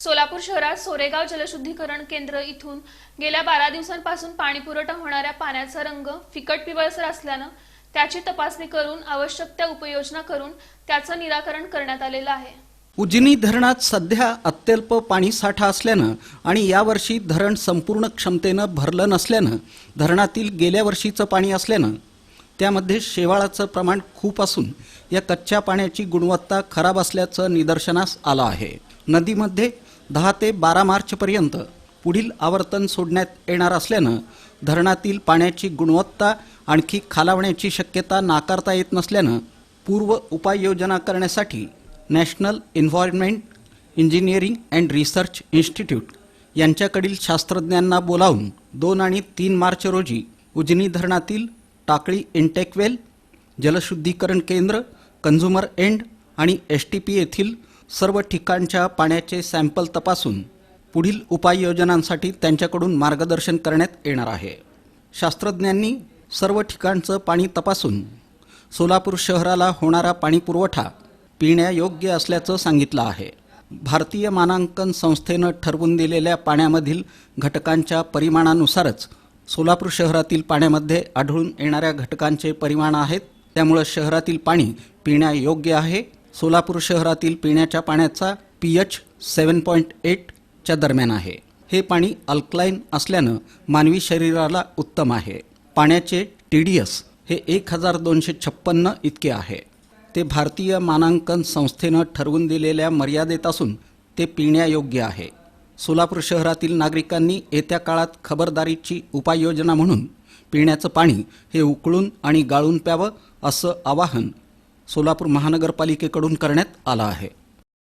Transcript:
सोलापूर शहरात सोरेगाव जलशुद्धीकरण केंद्र इथून गेल्या बारा दिवसांपासून पाणी पुरवठा होणाऱ्या पाण्याचा रंग फिकट पिवळसर असल्यानं त्याची तपासणी करून आवश्यक त्या उपाययोजना करून त्याचं निराकरण करण्यात आलेलं आहे. उजनी धरणात सध्या अत्यल्प पाणीसाठा असल्यानं आणि यावर्षी धरण संपूर्ण क्षमतेनं भरलं नसल्यानं धरणातील गेल्या वर्षीचं पाणी असल्यानं त्यामध्ये शेवाळाचं प्रमाण खूप असून या कच्च्या पाण्याची गुणवत्ता खराब असल्याचं निदर्शनास आलं आहे. नदीमध्ये दहा ते बारा मार्चपर्यंत पुढील आवर्तन सोडण्यात येणार असल्यानं धरणातील पाण्याची गुणवत्ता आणखी खालावण्याची शक्यता नाकारता येत नसल्यानं पूर्व उपाययोजना करण्यासाठी national environment engineering and research institute यांच्याकडील शास्त्रज्ञांना बोलावून दोन आणि तीन मार्च रोजी उजनी धरणातील टाकळी इंटेकवेल जलशुद्धीकरण केंद्र कंझ्युमर एंड आणि एस टी पी येथील सर्व ठिकाणच्या पाण्याचे सॅम्पल तपासून पुढील उपाययोजनांसाठी त्यांच्याकडून मार्गदर्शन करण्यात येणार आहे. शास्त्रज्ञांनी सर्व ठिकाणचं पाणी तपासून सोलापूर शहराला होणारा पाणी पुरवठा पिण्यायोग्य असल्याचं सांगितलं आहे. भारतीय मानांकन संस्थेनं ठरवून दिलेल्या पाण्यामधील घटकांच्या परिमाणानुसारच सोलापूर शहरातील पाण्यामध्ये आढळून येणाऱ्या घटकांचे परिमाण आहेत. त्यामुळं शहरातील पाणी पिण्यायोग्य आहे. सोलापूर शहरातील पिण्याच्या पाण्याचा पी एच सेवन पॉईंट एटच्या दरम्यान आहे. हे पाणी अल्कलाईन असल्यानं मानवी शरीराला उत्तम आहे. पाण्याचे टी डी एस हे एक हजार दोनशे छप्पन्न इतके आहे. ते भारतीय मानांकन संस्थेनं ठरवून दिलेल्या मर्यादेत असून ते पिण्यायोग्य आहे. सोलापूर शहरातील नागरिकांनी येत्या काळात खबरदारीची उपाययोजना म्हणून पिण्याचं पाणी हे उकळून आणि गाळून प्यावं असं आवाहन सोलापूर महानगरपालिकेकडून करण्यात आला आहे.